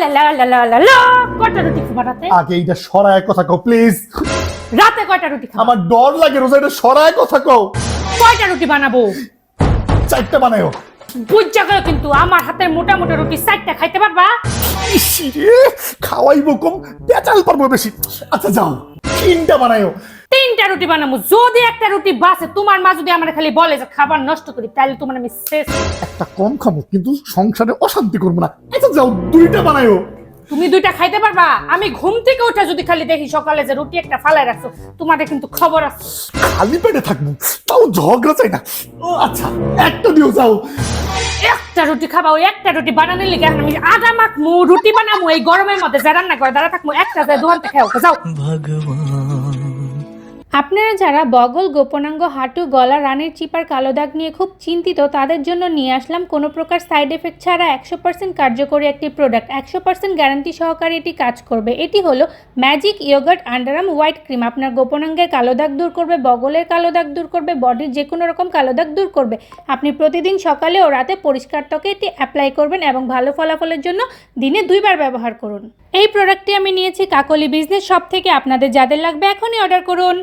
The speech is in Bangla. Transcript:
কয়টা রুটি খাব রাতে? আগে এইটা সরায় কথা কও প্লিজ। রাতে কয়টা রুটি খাব? আমার ডর লাগে রোজা এটা সরায় কথা কও। কয়টা রুটি বানাবো? চারটা বানায়ও। বুঝা গেল কিন্তু? আমার হাতের মোটা মোটা রুটি চারটা খাইতে পারবা? খাওয়াইবো কম পেঁচাল পারব বেশি। আচ্ছা যাও। তিনটা বানায়ও। তিনটা রুটি বানাবো। যদি একটা রুটি বাসে তোমার মা যদি আমার খালি বলে যে খাবার নষ্ট করি তাহলে তোমার আমি শেষ। একটা কম খাব কিন্তু সংসারে অশান্তি করব না। যাও দুইটা বানায়ও। তুমি দুইটা খাইতে পারবা? আমি ঘুম থেকে উঠে যদি খালি দেখি সকালে যে রুটি একটা ফালাই রাখছো তোমাদের কিন্তু খবর আছে। খালি পেটে থাকব তাও ঝগড়া চাই না। ও আচ্ছা একটা দিও যাও। একটা রুটি খাবা ওই একটা রুটি বানানোর লিগে আমি আদা মাখমু রুটি বানামু এই গরমের মধ্যে যা রান্না করে দাঁড়া থাকব একটা যায় দোকান থেকে খাও যাও। আপনারা যারা বগল, গোপনাঙ্গ, হাঁটু, গলা, রানের চিপার, কালো দাগ নিয়ে খুব চিন্তিত, তাদের জন্য নিয়ে আসলাম কোনো প্রকার সাইড এফেক্ট ছাড়া একশো পার্সেন্ট কার্যকরী একটি প্রোডাক্ট একশো পার্সেন্ট গ্যারান্টি সহকারে এটি কাজ করবে। এটি হলো magic yogurt underarm white cream আপনার গোপনাঙ্গের কালো দাগ দূর করবে, বগলের কালো দাগ দূর করবে, বডির যে কোনো রকম কালো দাগ দূর করবে। আপনি প্রতিদিন সকালে ও রাতে পরিষ্কার ত্বকে এটি অ্যাপ্লাই করবেন এবং ভালো ফলাফলের জন্য দিনে দুইবার ব্যবহার করুন। এই প্রোডাক্টটি আমি নিয়েছি কাকলি বিজনেস শপ থেকে। আপনাদের যাদের লাগবে এখনই অর্ডার করুন।